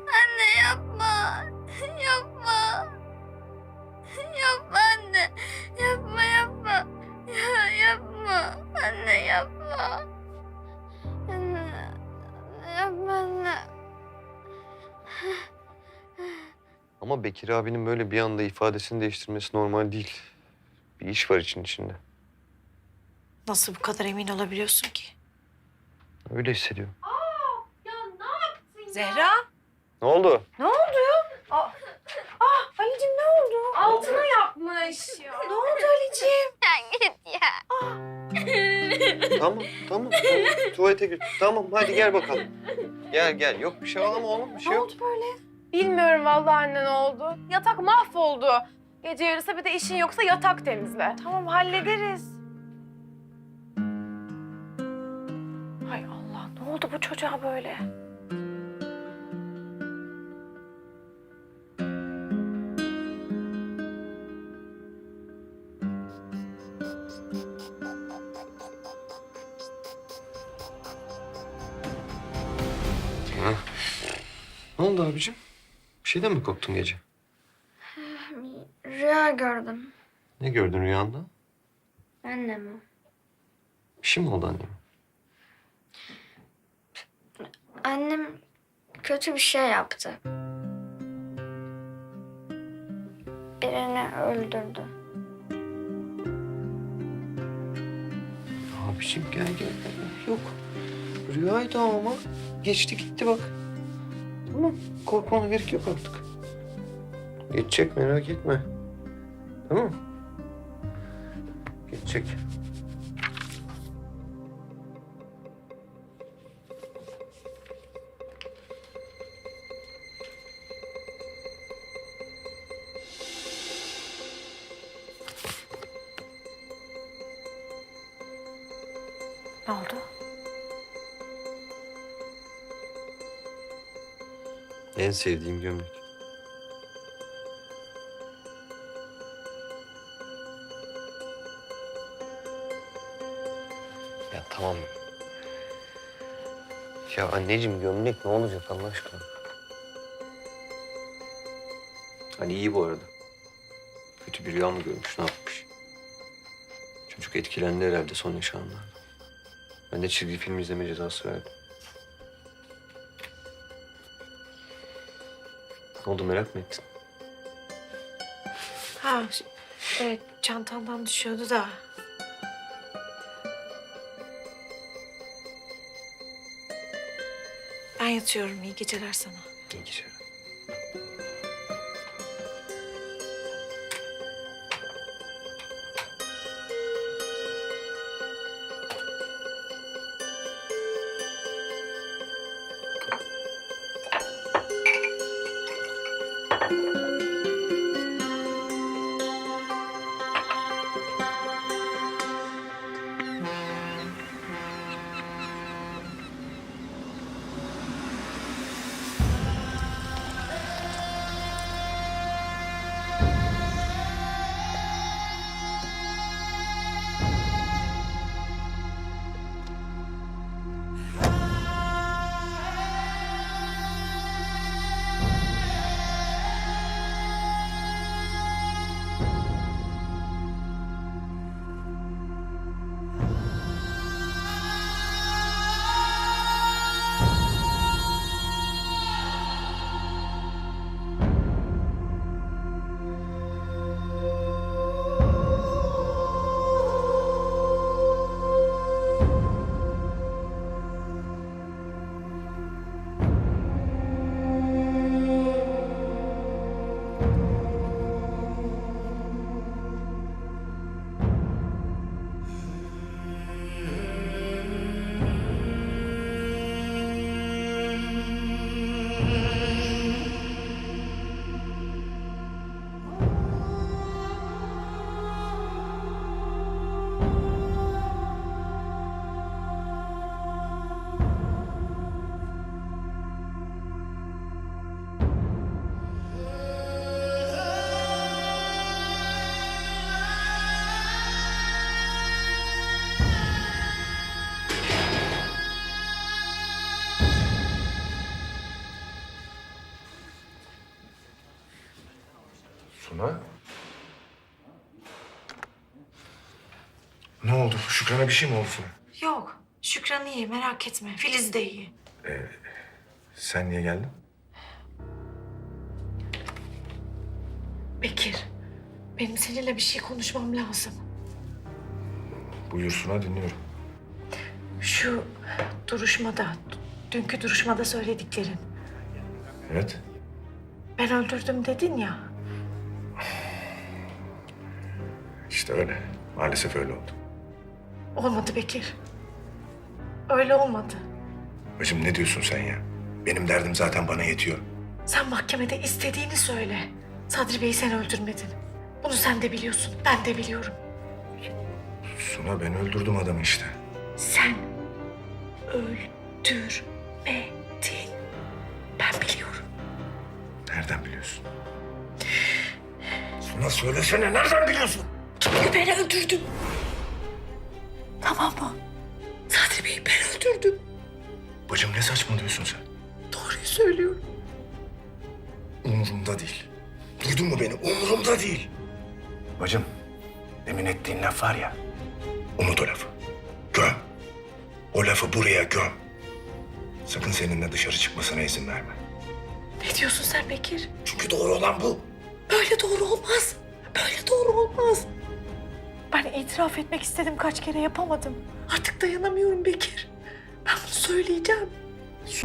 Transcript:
Anne yapma. Yapma. Yapma anne. Yapma yapma. Ya yapma. Anne yapma. Anne. Yapma anne. Ama Bekir abinin böyle bir anda ifadesini değiştirmesi normal değil. Bir iş var için içinde. Nasıl bu kadar emin olabiliyorsun ki? Öyle hissediyorum. Zehra? Ne oldu? Ali'cim ne oldu? Altına yapmış. Ne oldu Ali'cim? Ya git ya. tamam, tamam, tamam. Tuvalete git. Tamam, hadi gel bakalım. Gel gel. Yok bir şey ağlama oğlum, bir şey Ne yok. oldu böyle? Bilmiyorum vallahi anne ne oldu. Yatak mahvoldu. Gece yarısı bir de işin yoksa yatak temizle. Tamam hallederiz. Hay Allah ne oldu bu çocuğa böyle? Ne oldu abicim? Bir şeyden mi korktun gece? Rüya gördüm. Ne gördün rüyanda? Annemi. Bir şey mi oldu annem? Annem kötü bir şey yaptı. Birini öldürdü. Abicim gel gel. gel. Yok. Rüyaydı ama. Geçti gitti bak. Tamam. Korkmana gerek yok artık. Geçecek merak etme. Tamam? Geçecek. Ne oldu? En sevdiğim gömlek. Ya tamam. Ya anneciğim gömlek ne olacak Allah aşkına? Hani iyi bu arada. Kötü bir rüya mı görmüş, ne yapmış? Çocuk etkilendi herhalde son yaşananlardan. Ben de çizgi film izleme cezası verdim. Ne oldu merak mı ettin? Ha ş- evet çantandan düşüyordu da. Ben yatıyorum. İyi geceler sana. İyi geceler. Suna? Ne oldu? Şükran'a bir şey mi oldu Suna? Yok. Şükran iyi merak etme. Filiz de iyi. Sen niye geldin? Bekir. Benim seninle bir şey konuşmam lazım. Buyur Suna dinliyorum. Şu duruşmada, dünkü duruşmada söylediklerin. Evet. Ben öldürdüm dedin ya. İşte öyle. Maalesef öyle oldu. Olmadı Bekir. Öyle olmadı. Bacım ne diyorsun sen ya? Benim derdim zaten bana yetiyor. Sen mahkemede istediğini söyle. Sadri Bey'i sen öldürmedin. Bunu sen de biliyorsun, ben de biliyorum. Suna ben öldürdüm adamı işte. Sen öldürmedin. Ben biliyorum. Nereden biliyorsun? Suna söylesene nereden biliyorsun? Çünkü ben öldürdüm. Tamam mı? Sadri Bey'i ben öldürdüm. Bacım ne saçmalıyorsun sen? Doğruyu söylüyorum. Umurumda değil. Duydun mu beni? Umurumda değil. Bacım, demin ettiğin laf var ya. Unut o lafı. Göm. O lafı buraya göm. Sakın seninle dışarı çıkmasına izin verme. Ne diyorsun sen Bekir? Çünkü doğru olan bu. Böyle doğru olmaz. Böyle doğru olmaz. Ben itiraf etmek istedim kaç kere yapamadım. Artık dayanamıyorum Bekir. Ben bunu söyleyeceğim.